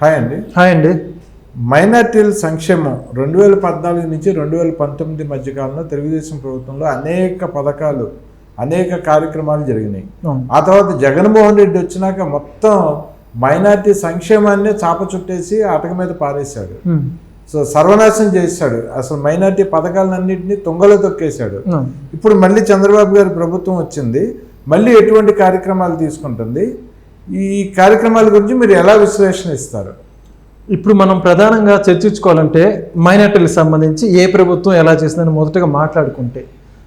Hi అండి. Hi అండి. మైనార్టీల సంక్షేమం రెండు వేల పద్నాలుగు నుంచి రెండు వేల పంతొమ్మిది మధ్యకాలంలో తెలుగుదేశం ప్రభుత్వంలో అనేక పథకాలు అనేక కార్యక్రమాలు జరిగినాయి. ఆ తర్వాత జగన్మోహన్ రెడ్డి వచ్చినాక మొత్తం మైనార్టీ సంక్షేమాన్ని చాప చుట్టేసి అటక మీద పారేశాడు. సో సర్వనాశనం చేశాడు. అసలు మైనార్టీ పథకాలన్నింటినీ తుంగలో తొక్కేశాడు. ఇప్పుడు మళ్ళీ చంద్రబాబు గారి ప్రభుత్వం వచ్చింది. మళ్ళీ ఎటువంటి కార్యక్రమాలు తీసుకుంటుంది? ఈ కార్యక్రమాల గురించి మీరు ఎలా విశ్లేషణ ఇస్తారు? ఇప్పుడు మనం ప్రధానంగా చర్చించుకోవాలంటే మైనార్టీలకు సంబంధించి ఏ ప్రభుత్వం ఎలా చేసిందని మొదటగా మాట్లాడుకుంటే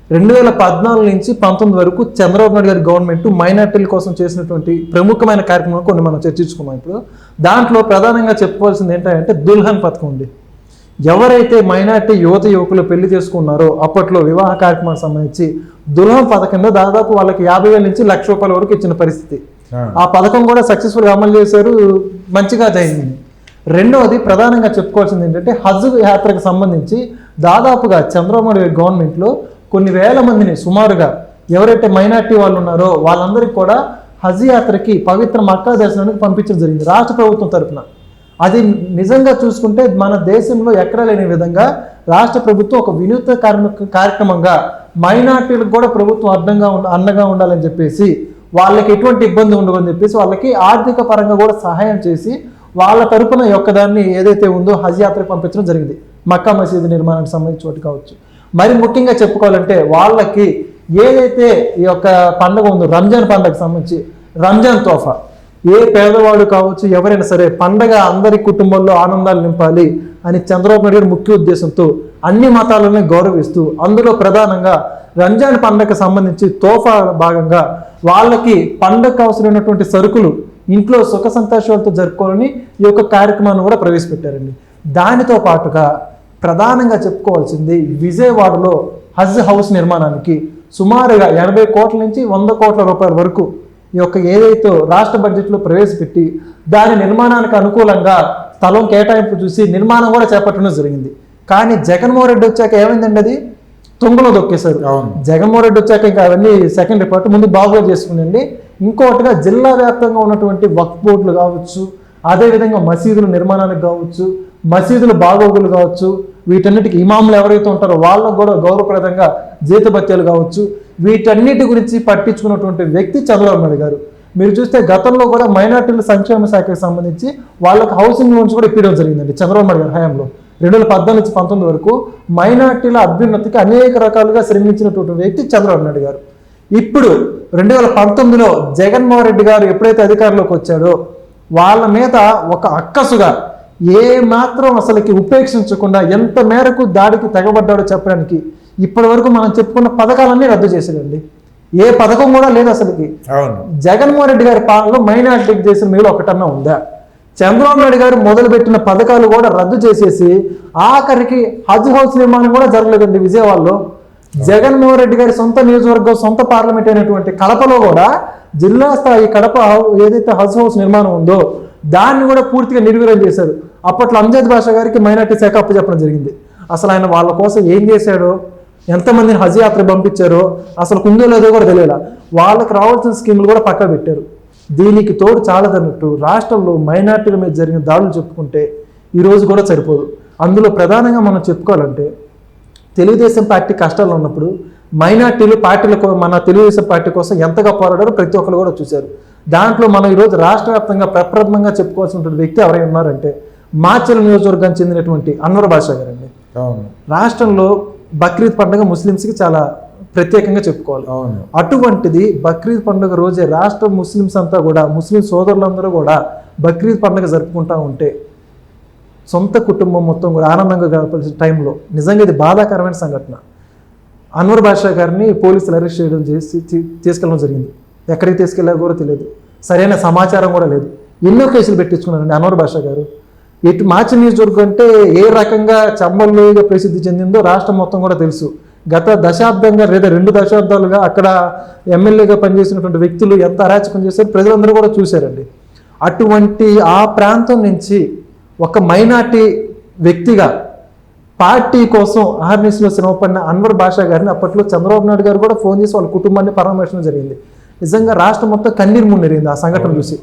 రెండు వేల పద్నాలుగు నుంచి పంతొమ్మిది వరకు చంద్రబాబు నాయుడు గారి గవర్నమెంట్ మైనార్టీల కోసం చేసినటువంటి ప్రముఖమైన కార్యక్రమాలు కొన్ని మనం చర్చించుకున్నాం ఇప్పుడు. దాంట్లో ప్రధానంగా చెప్పుకోవాల్సింది ఏంటంటే దుల్హన్ పథకం ఉంది. ఎవరైతే మైనార్టీ యువత యువకులు పెళ్ళి చేసుకున్నారో అప్పట్లో వివాహ కార్యక్రమానికి సంబంధించి దుల్హన్ పథకంలో దాదాపు వాళ్ళకి యాభై వేల నుంచి లక్ష రూపాయల వరకు ఇచ్చిన పరిస్థితి. ఆ. పథకం కూడా సక్సెస్ఫుల్గా అమలు చేశారు మంచిగా జరిగింది రెండవది ప్రధానంగా చెప్పుకోవాల్సింది ఏంటంటే హజ్ యాత్రకు సంబంధించి దాదాపుగా చంద్రబాబు గవర్నమెంట్లో కొన్ని వేల మందిని సుమారుగా ఎవరైతే మైనార్టీ వాళ్ళు ఉన్నారో వాళ్ళందరికీ కూడా హజ్ యాత్రకి పవిత్ర మక్కా దర్శనానికి పంపించడం జరిగింది రాష్ట్ర ప్రభుత్వం తరఫున అది నిజంగా చూసుకుంటే మన దేశంలో ఎక్కడా లేని విధంగా రాష్ట్ర ప్రభుత్వం ఒక వినూత్న కార్యక్రమంగా మైనార్టీలకు కూడా ప్రభుత్వం అడ్డంగా ఉండ అండగా ఉండాలని చెప్పేసి వాళ్ళకి ఎటువంటి ఇబ్బంది ఉండవని చెప్పేసి వాళ్ళకి ఆర్థిక పరంగా కూడా సహాయం చేసి వాళ్ళ తరపున యొక్కదాన్ని ఏదైతే ఉందో హజ్ యాత్రకు పంపించడం జరిగింది. మక్కా మసీదు నిర్మాణానికి సంబంధించి చోటు కావచ్చు. మరి ముఖ్యంగా చెప్పుకోవాలంటే వాళ్ళకి ఏదైతే ఈ యొక్క పండుగ ఉందో రంజాన్ పండుగకు సంబంధించి రంజాన్ తోఫా ఏ పేదవాడు కావచ్చు ఎవరైనా సరే పండగ అందరి కుటుంబంలో ఆనందాలు నింపాలి అని చంద్రబాబు నాయుడు గారి ముఖ్య ఉద్దేశంతో అన్ని మతాలను గౌరవిస్తూ అందులో ప్రధానంగా రంజాన్ పండగకు సంబంధించి తోఫా భాగంగా వాళ్ళకి పండగకు అవసరమైనటువంటి సరుకులు ఇంట్లో సుఖ సంతోషాలతో జరుపుకోవాలని ఈ యొక్క కార్యక్రమాన్ని కూడా ప్రవేశపెట్టారండి. దానితో పాటుగా ప్రధానంగా చెప్పుకోవాల్సింది విజయవాడలో హజ్ హౌస్ నిర్మాణానికి సుమారుగా ఎనభై కోట్ల నుంచి వంద కోట్ల రూపాయల వరకు ఈ యొక్క ఏదైతే రాష్ట్ర బడ్జెట్లో ప్రవేశపెట్టి దాని నిర్మాణానికి అనుకూలంగా స్థలం కేటాయింపు చూసి నిర్మాణం కూడా చేపట్టడం జరిగింది. కానీ జగన్మోహన్ రెడ్డి వచ్చాక ఏమైందండి అది? తుంగలో దొక్కేశారు. జగన్మోహన్ రెడ్డి వచ్చాక ఇంకా అవన్నీ సెకండ్ రిపోర్ట్ ముందు బాగుగా చేసుకునండి. ఇంకోటిగా జిల్లా వ్యాప్తంగా ఉన్నటువంటి వక్ఫ్ బోర్డులు కావచ్చు అదేవిధంగా మసీదుల నిర్మాణానికి కావచ్చు మసీదుల బాగోగులు కావచ్చు వీటన్నిటికి ఇమాములు ఎవరైతే ఉంటారో వాళ్ళకు కూడా గౌరవప్రదంగా జీతభత్యాలు కావచ్చు. వీటన్నిటి గురించి పట్టించుకున్నటువంటి వ్యక్తి చంద్రబాబు నాయుడు గారు. మీరు చూస్తే గతంలో కూడా మైనార్టీల సంక్షేమ శాఖకు సంబంధించి వాళ్ళకి హౌసింగ్ లోన్స్ కూడా ఇప్పించడం జరిగిందండి చంద్రబాబు నాయుడు గారి హయాంలో. రెండు వేల పద్నాలుగు నుంచి పంతొమ్మిది వరకు మైనార్టీల అభ్యున్నతికి అనేక రకాలుగా శ్రమించినటువంటి వ్యక్తి చంద్రబాబు నాయుడు గారు. ఇప్పుడు రెండు వేల పంతొమ్మిదిలో జగన్మోహన్ రెడ్డి గారు ఎప్పుడైతే అధికారంలోకి వచ్చాడో వాళ్ళ మీద ఒక అక్కసుగా ఏ మాత్రం అసలుకి ఉపేక్షించకుండా ఎంత మేరకు దాడికి తెగబడ్డాడో చెప్పడానికి ఇప్పటి వరకు మనం చెప్పుకున్న పథకాలన్నీ రద్దు చేశాడండి. ఏ పథకం కూడా లేదు అసలుకి. అవును. జగన్మోహన్ రెడ్డి గారి పాలనలో మైనార్టీకి చేసిన మేలు ఒకటన్నా ఉందా? చంద్రబాబు నాయుడు గారు మొదలుపెట్టిన పథకాలు కూడా రద్దు చేసేసి ఆఖరికి హజ్ హౌస్ నిర్మాణం కూడా జరగలేదండి విజయవాడలో. జగన్మోహన్ రెడ్డి గారి సొంత నియోజకవర్గం సొంత పార్లమెంట్ అయినటువంటి కడపలో కూడా జిల్లా స్థాయి కడప ఏదైతే హజ్ హౌస్ నిర్మాణం ఉందో దాన్ని కూడా పూర్తిగా నిర్వీర్యం చేశారు. అప్పట్లో అంజద్ భాష గారికి మైనార్టీ శాఖ అప్పచెప్పడం జరిగింది. అసలు ఆయన వాళ్ళ కోసం ఏం చేశాడో ఎంతమందిని హజ్ యాత్ర పంపించారో అసలు కుందో లేదో కూడా తెలియలా. వాళ్ళకి రావాల్సిన స్కీములు కూడా పక్క పెట్టారు. దీనికి తోడు చాలదన్నట్టు రాష్ట్రంలో మైనార్టీల మీద జరిగిన దాడులు చెప్పుకుంటే ఈ రోజు కూడా సరిపోదు. అందులో ప్రధానంగా మనం చెప్పుకోవాలంటే తెలుగుదేశం పార్టీ కష్టాల్లో ఉన్నప్పుడు మైనార్టీలు పార్టీల మన తెలుగుదేశం పార్టీ కోసం ఎంతగా పోరాడారో ప్రతి ఒక్కరు కూడా చూశారు. దాంట్లో మనం ఈరోజు రాష్ట్ర వ్యాప్తంగా ప్రప్రథమంగా చెప్పుకోవాల్సినటువంటి వ్యక్తి ఎవరైనా ఉన్నారంటే మాచల్ నియోజకవర్గానికి చెందినటువంటి అన్వర్ బాషా గారండి. అవును. రాష్ట్రంలో బక్రీద్ పండుగ ముస్లిమ్స్కి చాలా ప్రత్యేకంగా చెప్పుకోవాలి. అవును. అటువంటిది బక్రీద్ పండుగ రోజే రాష్ట్ర ముస్లిమ్స్ అంతా కూడా ముస్లిం సోదరులందరూ కూడా బక్రీద్ పండుగ జరుపుకుంటా ఉంటే సొంత కుటుంబం మొత్తం కూడా ఆనందంగా గడపాల్సిన టైంలో నిజంగా ఇది బాధాకరమైన సంఘటన. అన్వర్ బాషా గారిని పోలీసులు అరెస్ట్ చేయడం చేసి తీసుకెళ్ళడం జరిగింది. ఎక్కడికి తీసుకెళ్ళారో కూడా తెలియదు. సరైన సమాచారం కూడా లేదు. ఎన్నో కేసులు పెట్టించుకున్నారండి అన్వర్ బాషా గారు. ఇటు మార్చి నియోజకవర్గం అంటే ఏ రకంగా చంబల్లుగా ప్రసిద్ధి చెందిందో రాష్ట్రం మొత్తం కూడా తెలుసు. గత దశాబ్దంగా లేదా రెండు దశాబ్దాలుగా అక్కడ ఎమ్మెల్యేగా పనిచేసినటువంటి వ్యక్తులు ఎంత అరాచకం చేశారో ప్రజలందరూ కూడా చూశారండి. అటువంటి ఆ ప్రాంతం నుంచి ఒక మైనార్టీ వ్యక్తిగా పార్టీ కోసం ఆర్నిస్లో శ్రమపడిన అన్వర్ బాషా గారిని అప్పట్లో చంద్రబాబు నాయుడు గారు కూడా ఫోన్ చేసి వాళ్ళ కుటుంబాన్ని పరామర్శించడం జరిగింది. నిజంగా రాష్ట్రం మొత్తం కన్నీరు మున్నెరింది ఆ సంఘటన చూసి.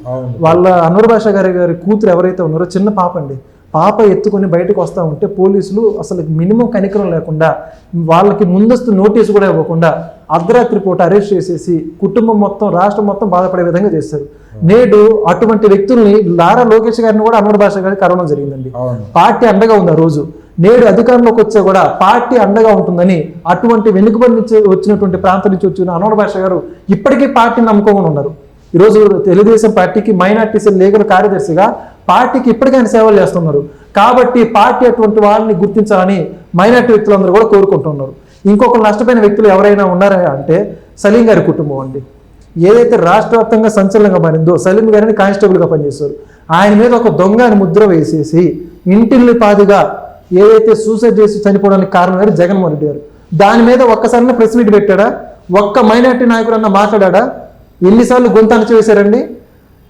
వాళ్ళ అన్వర్ భాష గారి గారి కూతురు ఎవరైతే ఉన్నారో చిన్న పాప అండి. పాప ఎత్తుకొని బయటకు వస్తూ ఉంటే పోలీసులు అసలు మినిమం కనికరం లేకుండా వాళ్ళకి ముందస్తు నోటీసు కూడా ఇవ్వకుండా అర్ధరాత్రి పూట అరెస్ట్ చేసేసి కుటుంబం మొత్తం రాష్ట్రం మొత్తం బాధపడే విధంగా చేశారు. నేడు అటువంటి వ్యక్తుల్ని లారా లోకేష్ గారిని కూడా అన్వర్ భాష గారికి కరోనా జరిగిందండి. పార్టీ అండగా ఉంది ఆ రోజు నేడు అధికారంలోకి వచ్చా కూడా పార్టీ అండగా ఉంటుందని అటువంటి వెనుకబడి నుంచి వచ్చినటువంటి ప్రాంతం నుంచి వచ్చిన అనోడ భాష గారు ఇప్పటికీ పార్టీని నమ్ముకోకుండా ఉన్నారు. ఈరోజు తెలుగుదేశం పార్టీకి మైనార్టీస్ లీగల్ కార్యదర్శిగా పార్టీకి ఇప్పటికైనా సేవలు చేస్తున్నారు. కాబట్టి పార్టీ అటువంటి వాళ్ళని గుర్తించాలని మైనార్టీ వ్యక్తులందరూ కూడా కోరుకుంటున్నారు. ఇంకొకరు నష్టపోయిన వ్యక్తులు ఎవరైనా ఉన్నారా అంటే సలీం గారి కుటుంబం అండి. ఏదైతే రాష్ట్ర వ్యాప్తంగా సంచలనంగా మారిందో సలీం గారిని కానిస్టేబుల్గా పనిచేశారు. ఆయన మీద ఒక దొంగ అని ముద్ర వేసేసి ఇంటిల్లి పాదిగా ఏదైతే సూసైడ్ చేసి చనిపోవడానికి కారణమైన జగన్మోహన్ రెడ్డి గారు. దాని మీద ఒక్కసారి ప్రెస్ మీట్ పెట్టాడా? ఒక్క మైనార్టీ నాయకుడు అన్న మాట్లాడా ఎన్నిసార్లు గొంతు అణచివేశారండి?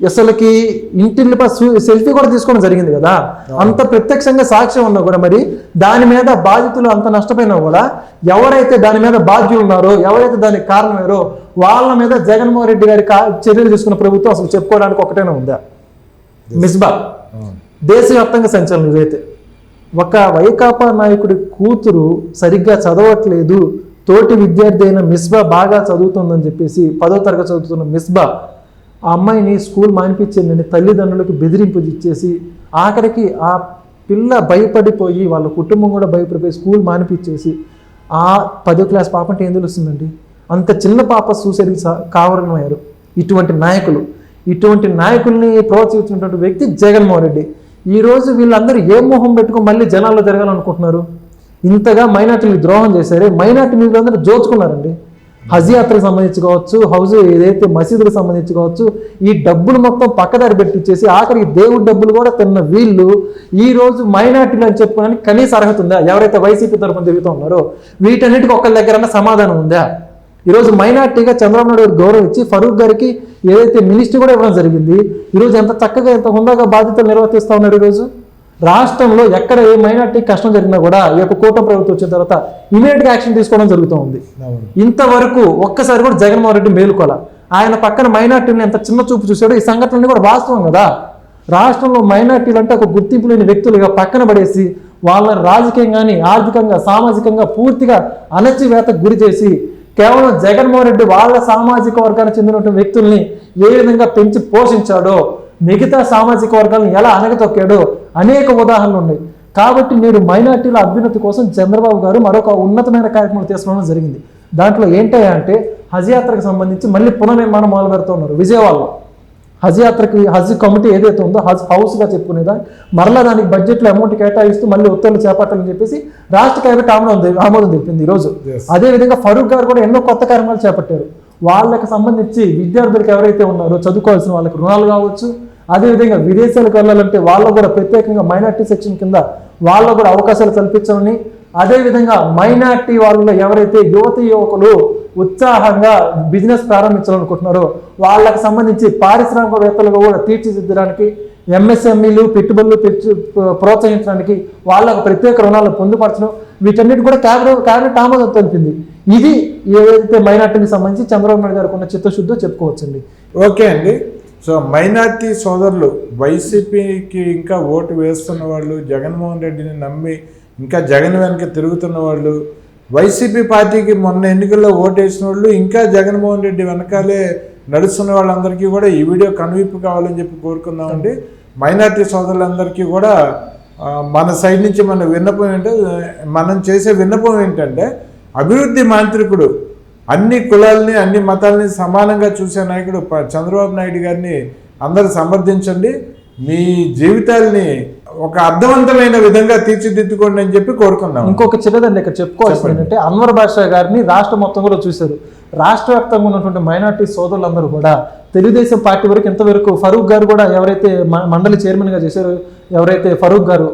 అసలుకి ఇంటిల్లి సెల్ఫీ కూడా తీసుకోవడం జరిగింది కదా. అంత ప్రత్యక్షంగా సాక్ష్యం ఉన్నా కూడా మరి దాని మీద బాధితులు అంత నష్టపోయినా కూడా ఎవరైతే దాని మీద బాధ్యులు ఉన్నారో ఎవరైతే దానికి కారణమయ్యారో వాళ్ళ మీద జగన్మోహన్ రెడ్డి గారి చర్యలు తీసుకున్న ప్రభుత్వం అసలు చెప్పుకోవడానికి ఒకటేనా ఉందా? మిస్బా. దేశవ్యాప్తంగా సంచలనం ఇదైతే. ఒక వైకాపా నాయకుడి కూతురు సరిగ్గా చదవట్లేదు తోటి విద్యార్థి అయిన మిస్బా బాగా చదువుతుందని చెప్పేసి పదో తరగతి చదువుతున్న మిస్బా ఆ అమ్మాయిని స్కూల్ మానిపించిందని తల్లిదండ్రులకు బెదిరింపు ఇచ్చేసి ఆఖరికి ఆ పిల్ల భయపడిపోయి వాళ్ళ కుటుంబం కూడా భయపడిపోయి స్కూల్ మానిపించేసి ఆ పదో క్లాస్ పాప అంటే ఏం తెలుస్తుందండి అంత చిన్న పాప సూసైడ్ కావరమయ్యారు ఇటువంటి నాయకులు. ఇటువంటి నాయకుల్ని ప్రోత్సహించినటువంటి వ్యక్తి జగన్మోహన్ రెడ్డి. ఈ రోజు వీళ్ళందరూ ఏ మొహం పెట్టుకుని మళ్ళీ జనాల్లో తిరగాలనుకుంటున్నారు? ఇంతగా మైనార్టీలకు ద్రోహం చేశారే? మైనార్టీ వీళ్ళందరూ జోచుకున్నారండి హజ్ యాత్రకు సంబంధించి కావచ్చు హౌస్ ఏదైతే మసీదులకు సంబంధించి కావచ్చు ఈ డబ్బులు మొత్తం పక్కదారి పెట్టించేసి ఆఖరికి దేవుడి డబ్బులు కూడా తిన్న వీళ్ళు ఈ రోజు మైనార్టీలు అని చెప్పుకోవడానికి కనీస అర్హత ఉందా? ఎవరైతే వైసీపీ తరఫున తిరుగుతూ ఉన్నారో వీటన్నిటికీ ఒక్కరి దగ్గర సమాధానం ఉందా? ఈరోజు మైనార్టీగా చంద్రబాబు నాయుడు గారు గౌరవం ఇచ్చి ఫరూక్ గారికి ఏదైతే మినిస్ట్రీ కూడా ఇవ్వడం జరిగింది ఈరోజు ఎంత చక్కగా ఎంత హుందాగా బాధ్యతలు నిర్వర్తిస్తూ ఉన్నారు ఈరోజు రాష్ట్రంలో ఎక్కడ ఏ మైనార్టీ కష్టం జరిగినా కూడా ఈ యొక్క కూటమి ప్రభుత్వం వచ్చిన తర్వాత ఇమీడియట్గా యాక్షన్ తీసుకోవడం జరుగుతూ ఉంది ఇంతవరకు ఒక్కసారి కూడా జగన్మోహన్ రెడ్డి మేలుకోల. ఆయన పక్కన మైనార్టీని ఎంత చిన్న చూపు చూశాడో ఈ సంఘటనలు కూడా వాస్తవం కదా. రాష్ట్రంలో మైనార్టీలు అంటే ఒక గుర్తింపు లేని వ్యక్తులుగా పక్కన పడేసి వాళ్ళని రాజకీయంగా కానీ ఆర్థికంగా సామాజికంగా పూర్తిగా అణచివేతకు గురి చేసి కేవలం జగన్మోహన్ రెడ్డి వాళ్ళ సామాజిక వర్గానికి చెందినటువంటి వ్యక్తుల్ని ఏ విధంగా పెంచి పోషించాడో మిగతా సామాజిక వర్గాలను ఎలా అనగతొక్కాడో అనేక ఉదాహరణలు ఉన్నాయి. కాబట్టి నేడు మైనార్టీల అభ్యున్నతి కోసం చంద్రబాబు గారు మరొక ఉన్నతమైన కార్యక్రమం తీసుకోవడం జరిగింది. దాంట్లో ఏంటయ్యా అంటే హజ్ యాత్రకు సంబంధించి మళ్ళీ పునర్నిర్మాణం మొదలు పెడుతున్నారు విజయవాడలో. హజ్ యాత్రకి హజ్ కమిటీ ఏదైతే ఉందో హజ్ హౌస్గా చెప్పుకునేదా మరలా దానికి బడ్జెట్లో అమౌంట్ కేటాయిస్తూ మళ్ళీ ఉత్తర్వులు చేపట్టాలని చెప్పేసి రాష్ట్ర కేబినెట్ ఆమోదం ఆమోదం తెలిపింది ఈరోజు. అదేవిధంగా ఫరూక్ గారు కూడా ఎన్నో కొత్త కార్యక్రమాలు చేపట్టారు. వాళ్ళకి సంబంధించి విద్యార్థులకు ఎవరైతే ఉన్నారో చదువుకోవాల్సిన వాళ్ళకి రుణాలు కావచ్చు అదేవిధంగా విదేశాలకు వెళ్ళాలంటే వాళ్ళు కూడా ప్రత్యేకంగా మైనార్టీ సెక్షన్ కింద వాళ్ళకు కూడా అవకాశాలు కల్పించాలని అదేవిధంగా మైనార్టీ వాళ్ళలో ఎవరైతే యువతి యువకులు ఉత్సాహంగా బిజినెస్ ప్రారంభించాలనుకుంటున్నారో వాళ్ళకి సంబంధించి పారిశ్రామికవేత్తలుగా కూడా తీర్చిదిద్దడానికి ఎంఎస్ఎంఈలు పెట్టుబడులు పెంచు ప్రోత్సహించడానికి వాళ్ళకు ప్రత్యేక రుణాలు పొందుపరచడం వీటన్నిటి కూడా క్యాబినెట్ క్యాబినెట్ ఆమోదం తెలిపింది ఇది ఏదైతే మైనార్టీకి సంబంధించి చంద్రబాబు నాయుడు గారికి ఉన్న చిత్తశుద్ధో చెప్పుకోవచ్చండి. ఓకే అండి. సో మైనార్టీ సోదరులు వైసీపీకి ఇంకా ఓటు వేస్తున్న వాళ్ళు జగన్మోహన్ రెడ్డిని నమ్మి ఇంకా జగన్ వెనక తిరుగుతున్న వాళ్ళు వైసీపీ పార్టీకి మొన్న ఎన్నికల్లో ఓటు వేసిన వాళ్ళు ఇంకా జగన్మోహన్ రెడ్డి వెనకాలే నడుస్తున్న వాళ్ళందరికీ కూడా ఈ వీడియో కనువిప్పు కావాలని చెప్పి కోరుకుందామండి. మైనార్టీ సోదరులందరికీ కూడా మన సైడ్ నుంచి మన విన్నపం ఏంటంటే మనం చేసే విన్నపం ఏంటంటే అభివృద్ధి మాంత్రికుడు అన్ని కులాలని అన్ని మతాలని సమానంగా చూసే నాయకుడు చంద్రబాబు నాయుడు గారిని అందరూ సమర్థించండి. మీ జీవితాల్ని ఒక అర్థవంతమైన విధంగా తీర్చిదిద్దుకోండి అని చెప్పి కోరుకుందాం. ఇంకొక చిన్నదండి ఇక్కడ చెప్పుకోవాల్సింది ఏంటంటే అన్వర్ బాషా గారిని రాష్ట్ర మొత్తం కూడా చూశారు. రాష్ట్ర వ్యాప్తంగా ఉన్నటువంటి మైనార్టీ సోదరులందరూ కూడా తెలుగుదేశం పార్టీ వరకు ఇంతవరకు ఫరూక్ గారు కూడా ఎవరైతే మండలి చైర్మన్గా చేశారో ఎవరైతే ఫరూక్ గారు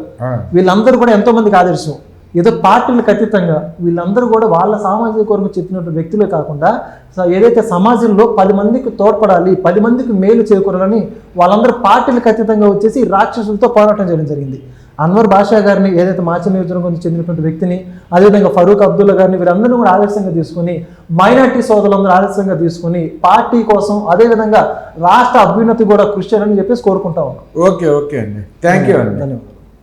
వీళ్ళందరూ కూడా ఎంతో మందికి ఆదర్శం. ఏదో పార్టీలకు అతీతంగా వీళ్ళందరూ కూడా వాళ్ళ సామాజిక వర్గం చెందినటువంటి వ్యక్తులే కాకుండా ఏదైతే సమాజంలో పది మందికి తోడ్పడాలి పది మందికి మేలు చేకూరాలని వాళ్ళందరూ పార్టీలకు అతీతంగా వచ్చేసి రాక్షసులతో పోరాటం చేయడం జరిగింది. అన్వర్ బాషా గారిని ఏదైతే మాచి నియోజకవర్గం చెందినటువంటి వ్యక్తిని అదేవిధంగా ఫరూక్ అబ్దుల్లా గారిని వీరందరినీ కూడా ఆదర్శంగా తీసుకుని మైనార్టీ సోదరులందరూ ఆదర్శంగా తీసుకుని పార్టీ కోసం అదేవిధంగా రాష్ట్ర అభ్యున్నతి కూడా కృషి చేయాలని చెప్పేసి కోరుకుంటా ఉన్నాం. ఓకే ఓకే అండి. థ్యాంక్ యూ అండి. ధన్యవాదాలు.